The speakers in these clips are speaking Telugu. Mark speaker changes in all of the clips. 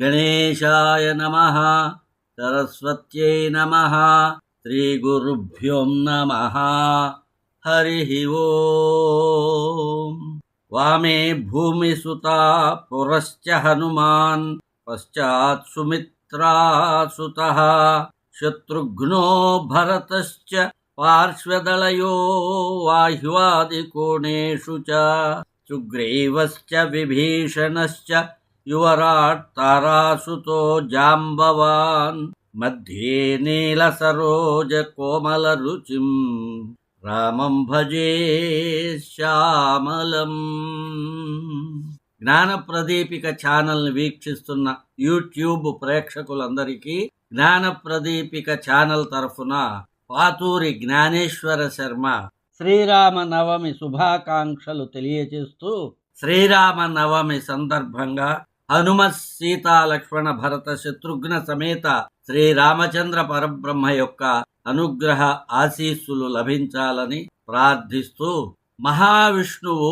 Speaker 1: गणेशाय नमः सरस्वत्यै नमः श्रीगुरुभ्यों नमः हरिः वो वामे भूमिसुता पुरश्च हनुमान् पश्चात् सुमित्रासुतः शत्रुघ्नो भरतश्च పార్శ్వదళయో వాహ్వాదికోణేషు చ సుగ్రీవశ్చ విభీషణశ్చ యువరాట్ జాంబవాన్ మధ్యే నీలసరోజ కోమల రుచిం రామం భజే శ్యామలం జ్ఞానప్రదీపిక ఛానల్ని వీక్షిస్తున్న యూట్యూబ్ ప్రేక్షకులందరికీ జ్ఞానప్రదీపిక ఛానల్ తరఫున పాతూరి జ్ఞానేశ్వర శర్మ శ్రీరామ నవమి శుభాకాంక్షలు తెలియజేస్తూ శ్రీరామ నవమి సందర్భంగా హనుమ సీతా లక్ష్మణ భరత శత్రుఘ్న సమేత శ్రీరామచంద్ర పరబ్రహ్మ యొక్క అనుగ్రహ ఆశీస్సులు లభించాలని ప్రార్థిస్తూ మహావిష్ణువు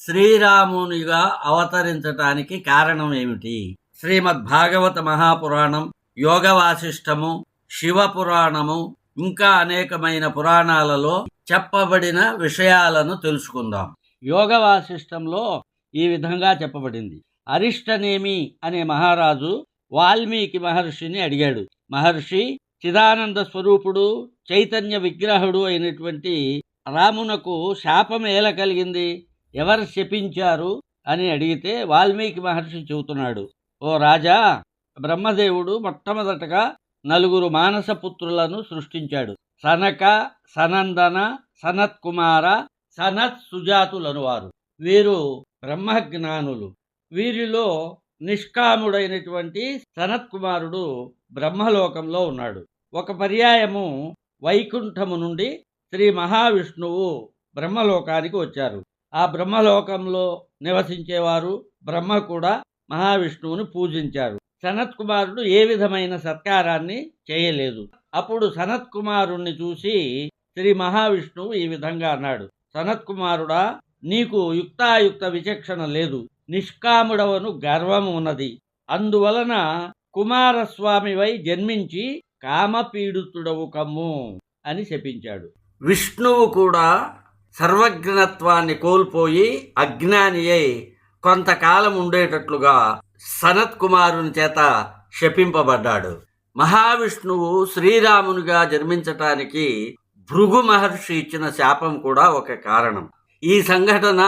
Speaker 1: శ్రీరామునిగా అవతరించటానికి కారణం ఏమిటి? శ్రీమద్ భాగవత మహాపురాణం యోగ వాసిష్టము శివ పురాణము ఇంకా అనేకమైన పురాణాలలో చెప్పబడిన విషయాలను తెలుసుకుందాం. యోగ వాసిష్టంలో ఈ విధంగా చెప్పబడింది. అరిష్టనేమి అనే మహారాజు వాల్మీకి మహర్షిని అడిగాడు. మహర్షి చిదానంద స్వరూపుడు చైతన్య విగ్రహుడు అయినటువంటి రామునకు శాపం ఎలా కలిగింది? ఎవరు శపించారు? అని అడిగితే వాల్మీకి మహర్షి చెబుతున్నాడు. ఓ రాజా బ్రహ్మదేవుడు మొట్టమొదటగా నలుగురు మానస పుత్రులను సృష్టించాడు. సనక సనందన సనత్ కుమార సనత్ సుజాతులను వారు వీరు బ్రహ్మజ్ఞానులు. వీరిలో నిష్కాముడైనటువంటి సనత్ కుమారుడు బ్రహ్మలోకంలో ఉన్నాడు. ఒక పర్యాయము వైకుంఠము నుండి శ్రీ మహావిష్ణువు బ్రహ్మలోకానికి వచ్చారు. ఆ బ్రహ్మలోకంలో నివసించేవారు బ్రహ్మ కూడా మహావిష్ణువుని పూజించారు. సనత్ కుమారుడు ఏ విధమైన సత్కారాన్ని చేయలేదు. అప్పుడు సనత్ కుమారుణ్ణి చూసి శ్రీ మహావిష్ణువు ఈ విధంగా అన్నాడు. సనత్ కుమారుడా నీకు యుక్తాయుక్త విచక్షణ లేదు. నిష్కాముడవను గర్వము ఉన్నది. అందువలన కుమారస్వామివై జన్మించి కామపీడితుడవు కమ్ము అని శపించాడు. విష్ణువు కూడా సర్వజ్ఞత్వాన్ని కోల్పోయి అజ్ఞాని అయి కొంతకాలం ఉండేటట్లుగా సనత్ కుమారుని చేత శపింపబడ్డాడు. మహావిష్ణువు శ్రీరామునిగా జన్మించటానికి భృగు మహర్షి ఇచ్చిన శాపం కూడా ఒక కారణం. ఈ సంఘటన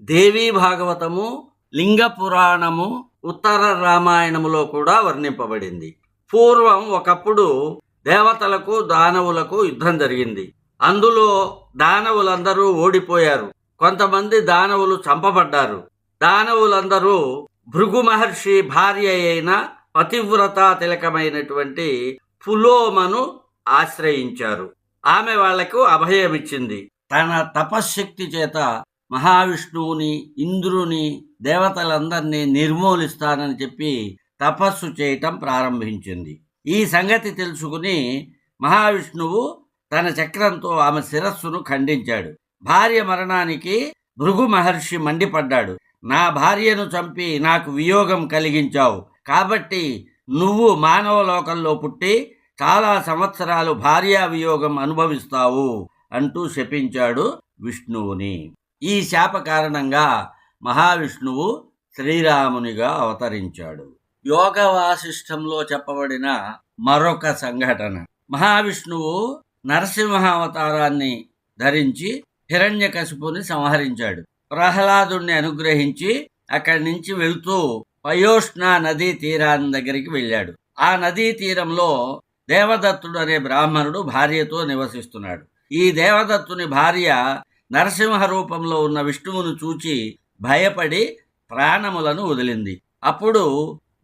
Speaker 1: దేవీ భాగవతము లింగ పురాణము ఉత్తర రామాయణములో కూడా వర్ణింపబడింది. పూర్వం ఒకప్పుడు దేవతలకు దానవులకు యుద్ధం జరిగింది. అందులో దానవులందరూ ఓడిపోయారు. కొంతమంది దానవులు చంపబడ్డారు. దానవులందరూ భృగు మహర్షి భార్య అయిన పతివ్రత తిలకమైనటువంటి పులోమను ఆశ్రయించారు. ఆమె వాళ్ళకు అభయమిచ్చింది. తన తపశ్శక్తి చేత మహావిష్ణువుని ఇంద్రుని దేవతలందరినీ నిర్మూలిస్తానని చెప్పి తపస్సు చేయటం ప్రారంభించింది. ఈ సంగతి తెలుసుకుని మహావిష్ణువు తన చక్రంతో ఆమె శిరస్సును ఖండించాడు. భార్య మరణానికి భృగు మహర్షి మండిపడ్డాడు. నా భార్యను చంపి నాకు వియోగం కలిగించావు. కాబట్టి నువ్వు మానవ లోకంలో పుట్టి చాలా సంవత్సరాలు భార్యా వియోగం అనుభవిస్తావు అంటూ శపించాడు విష్ణువుని. ఈ శాప కారణంగా మహావిష్ణువు శ్రీరామునిగా అవతరించాడు. యోగ వాసిష్టంలో చెప్పబడిన మరొక సంఘటన. మహావిష్ణువు నరసింహావతారాన్ని ధరించి హిరణ్యకశిపుని సంహరించాడు. ప్రహ్లాదుణ్ణి అనుగ్రహించి అక్కడి నుంచి వెళ్తూ పయోష్ణ నదీ తీరాన్ని దగ్గరికి వెళ్ళాడు. ఆ నదీ తీరంలో దేవదత్తుడు అనే బ్రాహ్మణుడు భార్యతో నివసిస్తున్నాడు. ఈ దేవదత్తుని భార్య నరసింహ రూపంలో ఉన్న విష్ణువును చూచి భయపడి ప్రాణములను వదిలింది. అప్పుడు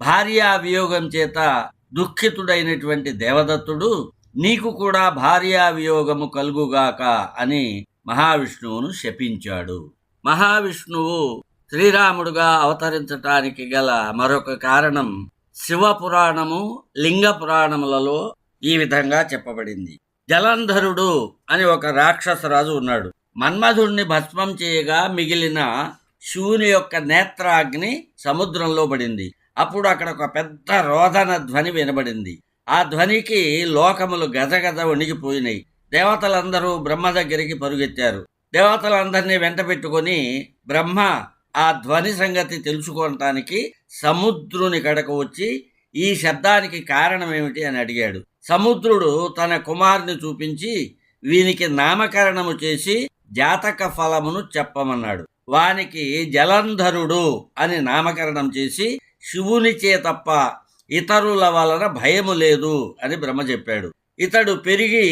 Speaker 1: భార్యా వియోగం చేత దుఃఖితుడైనటువంటి దేవదత్తుడు నీకు కూడా భార్యా వియోగము కలుగుగాక అని మహావిష్ణువును శపించాడు. మహావిష్ణువు శ్రీరాముడుగా అవతరించటానికి గల మరొక కారణం శివ పురాణము లింగ పురాణములలో ఈ విధంగా చెప్పబడింది. జలంధరుడు అని ఒక రాక్షసరాజు ఉన్నాడు. మన్మధుణ్ణి భస్మం చేయగా మిగిలిన శివుని యొక్క నేత్రాగ్ని సముద్రంలో పడింది. అప్పుడు అక్కడ ఒక పెద్ద రోదన ధ్వని వినబడింది. ఆ ధ్వనికి లోకములు గజగజ వణిగిపోయినాయి. దేవతలందరూ బ్రహ్మ దగ్గరికి పరుగెత్తారు. దేవతలందరినీ వెంట పెట్టుకొని బ్రహ్మ ఆ ధ్వని సంగతి తెలుసుకోవటానికి సముద్రుని కడకు వచ్చి ఈ శబ్దానికి కారణం ఏమిటి అని అడిగాడు. సముద్రుడు తన కుమారుని చూపించి వీనికి నామకరణము చేసి జాతక ఫలమును చెప్పమన్నాడు. వానికి జలంధరుడు అని నామకరణం చేసి శివుని చే తప్ప ఇతరుల వలన భయము లేదు అని బ్రహ్మ చెప్పాడు. ఇతడు పెరిగి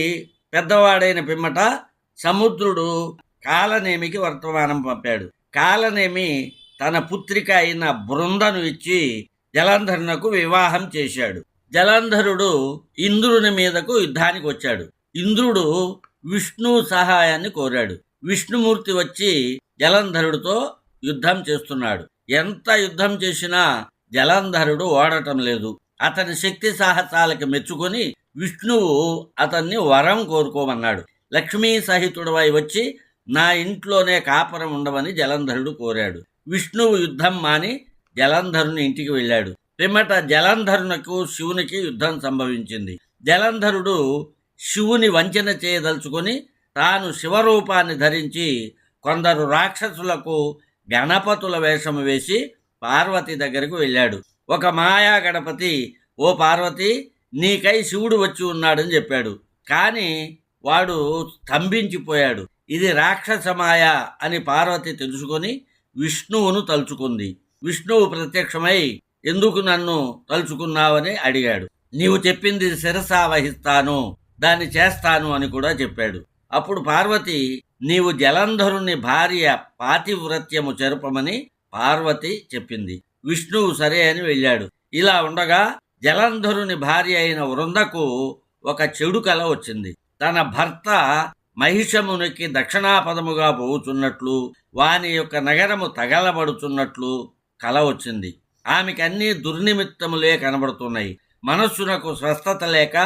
Speaker 1: పెద్దవాడైన పిమ్మట సముద్రుడు కాలనేమికి వర్తమానం పంపాడు. కాలనేమి తన పుత్రిక అయిన బృందను ఇచ్చి జలంధరునకు వివాహం చేశాడు. జలంధరుడు ఇంద్రుని మీదకు యుద్ధానికి వచ్చాడు. ఇంద్రుడు విష్ణు సహాయాన్ని కోరాడు. విష్ణుమూర్తి వచ్చి జలంధరుడితో యుద్ధం చేస్తున్నాడు. ఎంత యుద్ధం చేసినా జలంధరుడు ఓడటం లేదు. అతని శక్తి సాహసాలకు మెచ్చుకొని విష్ణువు అతన్ని వరం కోరుకోమన్నాడు. లక్ష్మీ సహితుడవై వచ్చి నా ఇంట్లోనే కాపురం ఉండవని జలంధరుడు కోరాడు. విష్ణువు యుద్ధం మాని జలంధరుని ఇంటికి వెళ్ళాడు. పిమ్మట జలంధరునకు శివునికి యుద్ధం సంభవించింది. జలంధరుడు శివుని వంచన చేయదలుచుకొని తాను శివరూపాన్ని ధరించి కొందరు రాక్షసులకు గణపతుల వేషము వేసి పార్వతి దగ్గరకు వెళ్ళాడు. ఒక మాయా గణపతి ఓ పార్వతి నీకై శివుడు వచ్చి ఉన్నాడని చెప్పాడు. కానీ వాడు స్తంభించిపోయాడు. ఇది రాక్షసమాయ అని పార్వతి తెలుసుకొని విష్ణువును తలుచుకుంది. విష్ణువు ప్రత్యక్షమై ఎందుకు నన్ను తలుచుకున్నావని అడిగాడు. నీవు చెప్పింది శిరసా వహిస్తాను దాన్ని చేస్తాను అని కూడా చెప్పాడు. అప్పుడు పార్వతి నీవు జలంధరుని భార్య పాతివ్రత్యము చెరపమని పార్వతి చెప్పింది. విష్ణువు సరే అని వెళ్ళాడు. ఇలా ఉండగా జలంధరుని భార్య అయిన వృందకు ఒక చెడు కల వచ్చింది. తన భర్త మహిషమునికి దక్షిణాపదముగా పోవుచున్నట్లు వాని యొక్క నగరము తగలబడుచున్నట్లు కల వచ్చింది. ఆమెకి అన్ని దుర్నిమిత్తములే కనబడుతున్నాయి. మనస్సునకు స్వస్థత లేక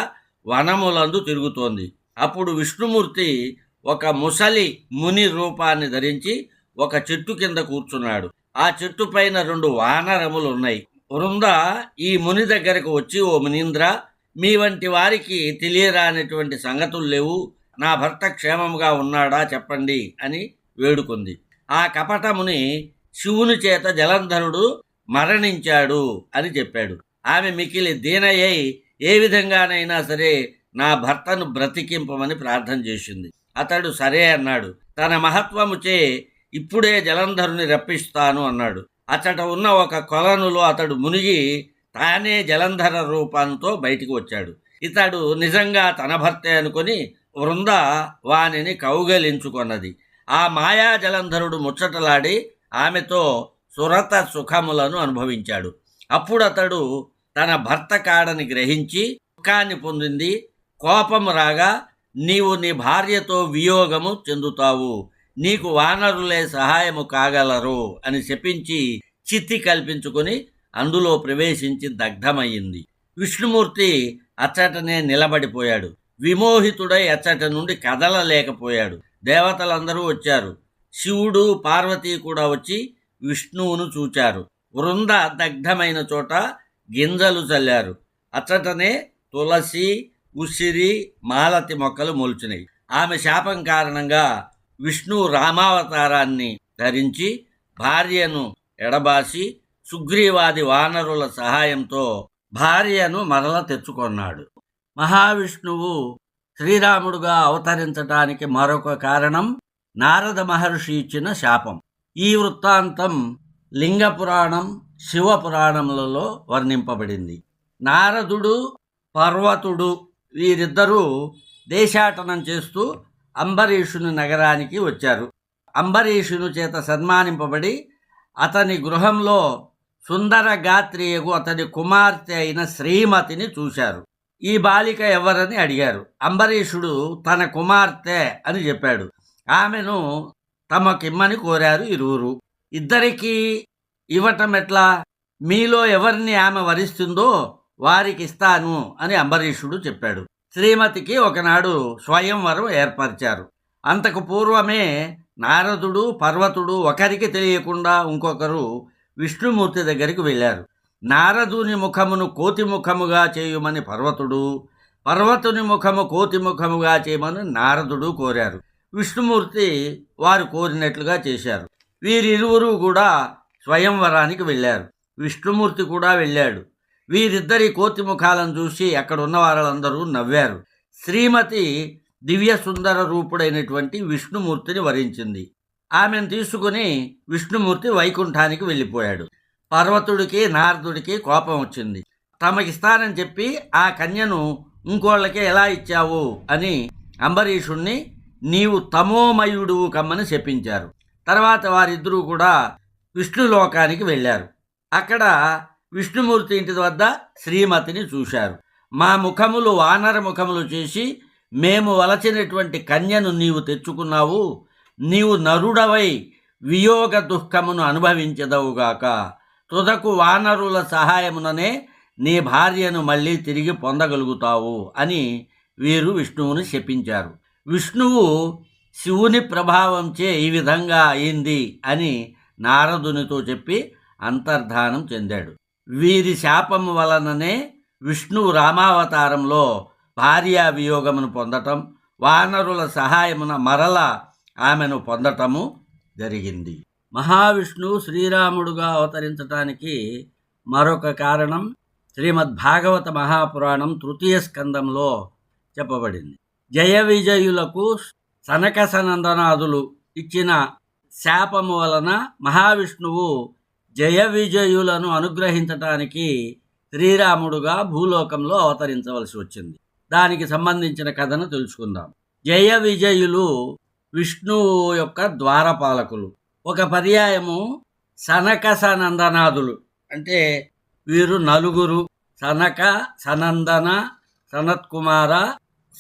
Speaker 1: వనములందు తిరుగుతోంది. అప్పుడు విష్ణుమూర్తి ఒక ముసలి ముని రూపాన్ని ధరించి ఒక చెట్టు కింద కూర్చున్నాడు. ఆ చెట్టు పైన రెండు వానరములు ఉన్నాయి వృంద ఈ ముని దగ్గరకు వచ్చి ఓ మునీంద్ర మీ వంటి వారికి తెలియరానటువంటి సంగతులు లేవు. నా భర్త క్షేమముగా ఉన్నాడా చెప్పండి అని వేడుకుంది. ఆ కపటముని శివుని చేత జలంధరుడు మరణించాడు అని చెప్పాడు. ఆమె మికిలి దీనయ్యై ఏ విధంగానైనా సరే నా భర్తను బ్రతికింపమని ప్రార్థన చేసింది. అతడు సరే అన్నాడు. తన మహత్వముచే ఇప్పుడే జలంధరుని రప్పిస్తాను అన్నాడు. అతట ఉన్న ఒక కొలనులో అతడు మునిగి తానే జలంధర రూపంతో బయటికి వచ్చాడు. ఇతడు నిజంగా తన భర్తే అనుకొని వృంద వానిని కౌగలించుకొన్నది. ఆ మాయా జలంధరుడు ముచ్చటలాడి ఆమెతో సురత సుఖములను అనుభవించాడు. అప్పుడు అతడు తన భర్త కాడని గ్రహించి దుఃఖాన్ని పొందింది. కోపము రాగా నీవు నీ భార్యతో వియోగము చెందుతావు. నీకు వానరులే సహాయము కాగలరు అని శపించి చిత్తి కల్పించుకొని అందులో ప్రవేశించి దగ్ధమయ్యింది. విష్ణుమూర్తి అచ్చటనే నిలబడిపోయాడు. విమోహితుడై అచ్చట నుండి కదలలేకపోయాడు. దేవతలందరూ వచ్చారు. శివుడు పార్వతి కూడా వచ్చి విష్ణువును చూచారు. వృంద దగ్ధమైన చోట గింజలు చల్లారు. అచ్చటనే తులసి ఉసిరి మాలతి మొక్కలు మొలిచినాయి ఆమె శాపం కారణంగా విష్ణువు రామావతారాన్ని ధరించి భార్యను ఎడబాసి సుగ్రీవాది వానరుల సహాయంతో భార్యను మరల తెచ్చుకొన్నాడు. మహావిష్ణువు శ్రీరాముడుగా అవతరించటానికి మరొక కారణం నారద మహర్షి ఇచ్చిన శాపం. ఈ వృత్తాంతం లింగ పురాణం శివ పురాణములలో వర్ణింపబడింది. నారదుడు పర్వతుడు వీరిద్దరూ దేశాటనం చేస్తూ అంబరీషుని నగరానికి వచ్చారు. అంబరీషుని చేత సన్మానింపబడి అతని గృహంలో సుందర గాత్రియకు అతని కుమార్తె అయిన శ్రీమతిని చూశారు. ఈ బాలిక ఎవరని అడిగారు. అంబరీషుడు తన కుమార్తె అని చెప్పాడు. ఆమెను తమకిమ్మని కోరారు ఇరువురు. ఇద్దరికీ ఇవ్వటం ఎట్లా? మీలో ఎవరిని ఆమె వరిస్తుందో వారికి ఇస్తాను అని అంబరీషుడు చెప్పాడు. శ్రీమతికి ఒకనాడు స్వయంవరం ఏర్పరిచారు. అంతకు పూర్వమే నారదుడు పర్వతుడు ఒకరికి తెలియకుండా ఇంకొకరు విష్ణుమూర్తి దగ్గరికి వెళ్ళారు. నారదుని ముఖమును కోతి ముఖముగా చేయుమని పర్వతుడు పర్వతుని ముఖము కోతి ముఖముగా చేయమని నారదుడు కోరారు. విష్ణుమూర్తి వారు కోరినట్లుగా చేశారు. వీరిరువురు కూడా స్వయంవరానికి వెళ్ళారు. విష్ణుమూర్తి కూడా వెళ్ళాడు. వీరిద్దరి కోతి ముఖాలను చూసి అక్కడ ఉన్న వారందరూ నవ్వారు. శ్రీమతి దివ్య సుందర రూపుడైనటువంటి విష్ణుమూర్తిని వరించింది. ఆమెను తీసుకుని విష్ణుమూర్తి వైకుంఠానికి వెళ్ళిపోయాడు. పర్వతుడికి నారదుడికి కోపం వచ్చింది. తమకిస్తానని చెప్పి ఆ కన్యను ఇంకోళ్ళకి ఎలా ఇచ్చావు అని అంబరీషుణ్ణి నీవు తమోమయుడు కమ్మని చెప్పించారు తర్వాత వారిద్దరూ కూడా విష్ణులోకానికి వెళ్ళారు. అక్కడ విష్ణుమూర్తి ఇంటి వద్ద శ్రీమతిని చూశారు. మా ముఖములు వానర ముఖములు చేసి మేము వలచినటువంటి కన్యను నీవు తెచ్చుకున్నావు. నీవు నరుడవై వియోగ దుఃఖమును అనుభవించదవుగాక తుదకు వానరుల సహాయముననే నీ భార్యను మళ్ళీ తిరిగి పొందగలుగుతావు అని వీరు విష్ణువుని శపించారు. విష్ణువు శివుని ప్రభావంచే ఈ విధంగా అయింది అని నారదునితో చెప్పి అంతర్ధానం చెందాడు. వీరి శాపం వలననే విష్ణువు రామావతారంలో భార్యా వియోగమును పొందటం వానరుల సహాయమున మరల ఆమెను పొందటము జరిగింది. మహావిష్ణువు శ్రీరాముడుగా అవతరించటానికి మరొక కారణం శ్రీమద్ భాగవత మహాపురాణం తృతీయ స్కందంలో చెప్పబడింది. జయ విజయులకు సనక సనందనాదులు ఇచ్చిన శాపము వలన మహావిష్ణువు జయ విజయులను అనుగ్రహించటానికి శ్రీరాముడుగా భూలోకంలో అవతరించవలసి వచ్చింది. దానికి సంబంధించిన కథను తెలుసుకుందాం. జయ విజయులు విష్ణువు యొక్క ద్వారపాలకులు. ఒక పర్యాయము సనక సనందనాథులు. అంటే వీరు నలుగురు సనక సనందన సనత్ కుమార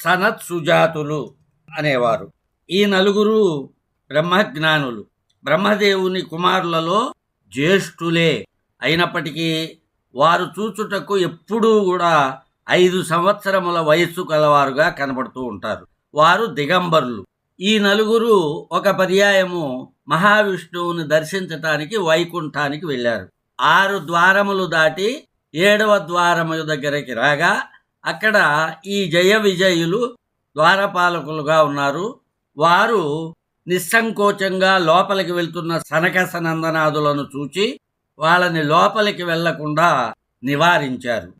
Speaker 1: సనత్ సుజాతులు అనేవారు. ఈ నలుగురు బ్రహ్మజ్ఞానులు. బ్రహ్మదేవుని కుమారులలో జ్యేష్ఠులే. అయినప్పటికీ వారు చూచుటకు ఎప్పుడూ కూడా ఐదు సంవత్సరముల వయస్సు కలవారుగా కనబడుతూ ఉంటారు. వారు దిగంబరులు. ఈ నలుగురు ఒక పర్యాయము మహావిష్ణువుని దర్శించటానికి వైకుంఠానికి వెళ్ళారు. ఆరు ద్వారములు దాటి ఏడవ ద్వారము దగ్గరికి రాగా అక్కడ ఈ జయ విజయులు ద్వారపాలకులుగా ఉన్నారు. వారు నిస్సంకోచంగా లోపలికి వెళ్తున్న సనకస నందనాదులను చూచి వాళ్ళని లోపలికి వెళ్ళకుండా నివారించారు.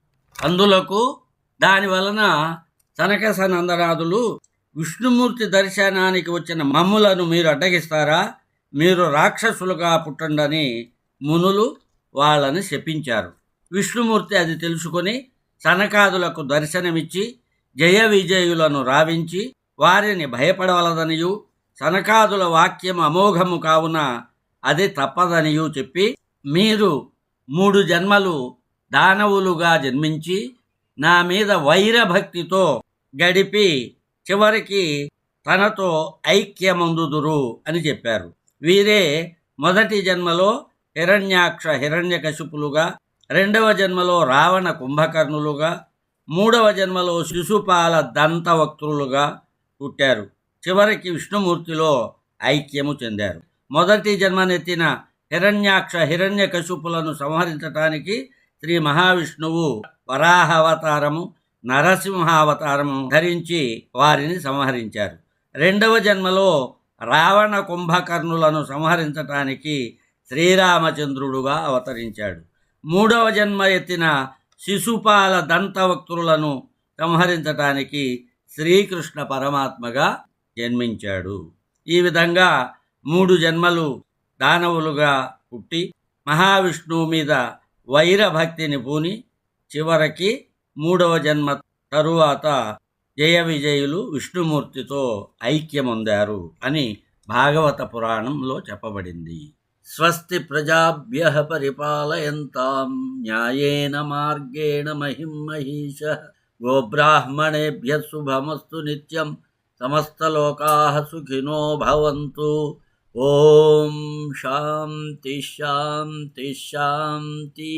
Speaker 1: అందులకు దాని వలన సనక సనందనాదులు విష్ణుమూర్తి దర్శనానికి వచ్చిన మమ్ములను మీరు అడ్డగిస్తారా? మీరు రాక్షసులుగా పుట్టండని మునులు వాళ్ళని శపించారు. విష్ణుమూర్తి అది తెలుసుకొని సనకాదులకు దర్శనమిచ్చి జయ విజయులను రావించి వారిని భయపడవలదనియు సనకాదుల వాక్యం అమోఘము కావున అది తప్పదనియు చెప్పి మీరు మూడు జన్మలు దానవులుగా జన్మించి నా మీద వైరభక్తితో గడిపి చివరికి తనతో ఐక్యమందుదురు అని చెప్పారు. వీరే మొదటి జన్మలో హిరణ్యాక్ష హిరణ్యకశిపులుగా రెండవ జన్మలో రావణ కుంభకర్ణులుగా మూడవ జన్మలో శిశుపాల దంతవక్తులుగా పుట్టారు. చివరికి విష్ణుమూర్తిలో ఐక్యము చెందారు. మొదటి జన్మనెత్తిన హిరణ్యాక్ష హిరణ్యకశిపులను సంహరించటానికి శ్రీ మహావిష్ణువు వరాహావతారము నరసింహావతారము ధరించి వారిని సంహరించారు. రెండవ జన్మలో రావణ కుంభకర్ణులను సంహరించటానికి శ్రీరామచంద్రుడుగా అవతరించాడు. మూడవ జన్మ ఎత్తిన శిశుపాల దంతవక్తులను సంహరించటానికి శ్రీకృష్ణ పరమాత్మగా జన్మించాడు. ఈ విధంగా మూడు జన్మలు దానవులుగా పుట్టి మహావిష్ణువు మీద వైరభక్తిని పూని చివరికి మూడవ జన్మ తరువాత జయ విజయులు విష్ణుమూర్తితో ఐక్యమొందారు అని భాగవత పురాణంలో చెప్పబడింది. స్వస్తి ప్రజాభ్య పరిపాలయంతాం న్యాయేన మార్గేణ మహిం మహిష గోబ్రాహ్మణేభ్య శుభమస్తు నిత్యం సమస్తలోకా సుఖినో భవంతు. ఓం శాంతి శాంతి శాంతి.